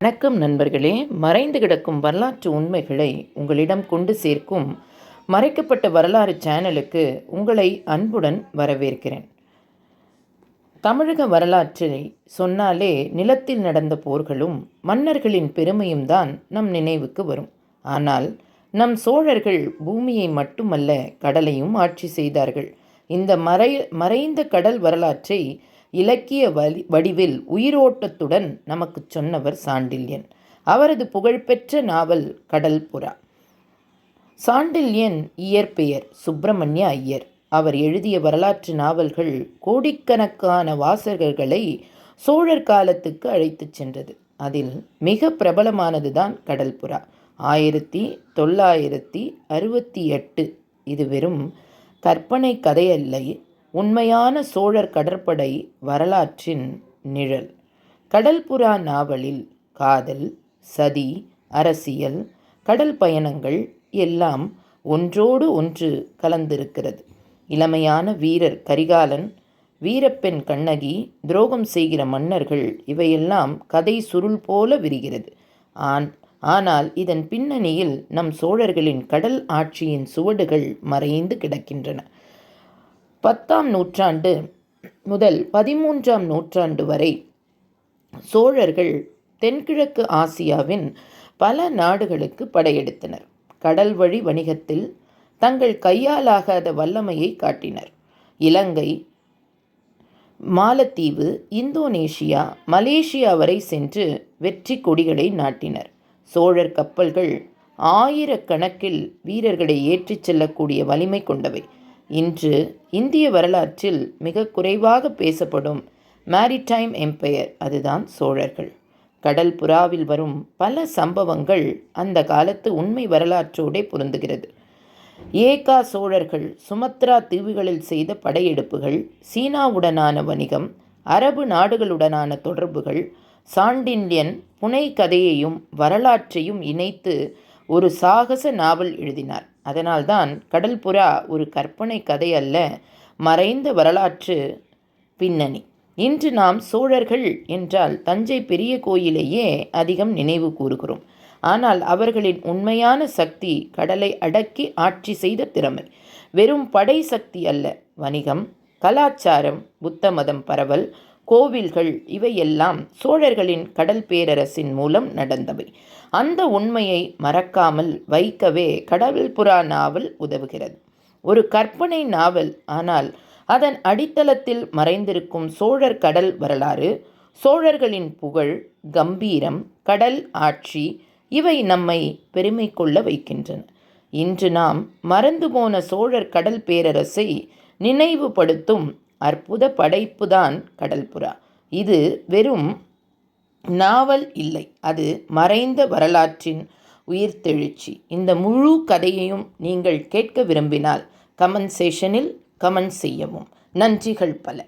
வணக்கம் நண்பர்களே மறைந்து கிடக்கும் வரலாற்று உண்மைகளை உங்களிடம் கொண்டு சேர்க்கும் மறைக்கப்பட்ட வரலாறு சேனலுக்கு உங்களை அன்புடன் வரவேற்கிறேன். தமிழக வரலாற்றை சொன்னாலே நிலத்தில் நடந்த போர்களும் மன்னர்களின் பெருமையும் தான் நம் நினைவுக்கு வரும். ஆனால் நம் சோழர்கள் பூமியை மட்டுமல்ல கடலையும் ஆட்சி செய்தார்கள். இந்த மறை மறைந்த கடல் வரலாற்றை இலக்கிய வலி வடிவில் உயிரோட்டத்துடன் நமக்கு சொன்னவர் சாண்டில்யன். அவரது புகழ்பெற்ற நாவல் கடல் புறா சாண்டில்யன் இயற்பெயர் சுப்பிரமணிய ஐயர். அவர் எழுதிய வரலாற்று நாவல்கள் கோடிக்கணக்கான வாசகர்களை சோழர் காலத்துக்கு அழைத்துச் சென்றது. அதில் மிக பிரபலமானதுதான் கடல் புறா ஆயிரத்தி தொள்ளாயிரத்தி அறுபத்தி எட்டு. இது வெறும் கற்பனை கதையல்ல உண்மையான சோழர் கடற்படை வரலாற்றின் நிழல். கடல்புறா நாவலில் காதல் சதி அரசியல் கடல் பயணங்கள் எல்லாம் ஒன்றோடு ஒன்று கலந்திருக்கிறது. இளமையான வீரர் கரிகாலன் வீரப்பெண் கண்ணகி துரோகம் செய்கிற மன்னர்கள் இவையெல்லாம் கதை சுருள் போல விரிகிறது. ஆன் ஆனால் இதன் பின்னணியில் நம் சோழர்களின் கடல் ஆட்சியின் சுவடுகள் மறைந்து கிடக்கின்றன. பத்தாம் நூற்றாண்டு முதல் பதிமூன்றாம் நூற்றாண்டு வரை சோழர்கள் தென்கிழக்கு ஆசியாவின் பல நாடுகளுக்கு படையெடுத்தனர். கடல் வழி வணிகத்தில் தங்கள் கையாலாகாத வல்லமையை காட்டினர். இலங்கை மாலத்தீவு இந்தோனேஷியா மலேசியா வரை சென்று வெற்றி கொடிகளை நாட்டினர். சோழர் கப்பல்கள் ஆயிரக்கணக்கில் வீரர்களை ஏற்றிச் செல்லக்கூடிய வலிமை கொண்டவை. இன்று இந்திய வரலாற்றில் மிக குறைவாக பேசப்படும் மேரிடைம் எம்பையர் அதுதான் சோழர்கள். கடல் புறாவில் வரும் பல சம்பவங்கள் அந்த காலத்து உண்மை வரலாற்றோடே பொருந்துகிறது. ஏகா சோழர்கள் சுமத்ரா தீவுகளில் செய்த படையெடுப்புகள் சீனாவுடனான வணிகம் அரபு நாடுகளுடனான தொடர்புகள் சாண்டின்யன் புனை கதையையும் வரலாற்றையும் இணைத்து ஒரு சாகச நாவல் எழுதினார். அதனால்தான் கடல் புறா ஒரு கற்பனை கதை அல்ல மறைந்த வரலாற்று பின்னணி. இன்று நாம் சோழர்கள் என்றால் தஞ்சை பெரிய கோயிலையே அதிகம் நினைவு கூறுகிறோம். ஆனால் அவர்களின் உண்மையான சக்தி கடலை அடக்கி ஆட்சி செய்த திறமை. வெறும் படை சக்தி அல்ல வணிகம் கலாச்சாரம் புத்த மதம் பரவல் கோவில்கள் இவையெல்லாம் சோழர்களின் கடல் பேரரசின் மூலம் நடந்தவை. அந்த உண்மையை மறக்காமல் வைக்கவே கடவுள் புறா நாவல் உதவுகிறது. ஒரு கற்பனை நாவல் ஆனால் அதன் அடித்தளத்தில் மறைந்திருக்கும் சோழர் கடல் வரலாறு சோழர்களின் புகழ் கம்பீரம் கடல் ஆட்சி இவை நம்மை பெருமை கொள்ள வைக்கின்றன. இன்று நாம் மறந்து போன சோழர் கடல் பேரரசை நினைவுபடுத்தும் அற்புத படைப்புதான் கடல்புறா இது வெறும் நாவல் இல்லை. அது மறைந்த வரலாற்றின் உயிர்த்தெழுச்சி இந்த முழு கதையையும் நீங்கள் கேட்க விரும்பினால் கமெண்ட் செஷனில் கமெண்ட் செய்யவும். நன்றிகள் பல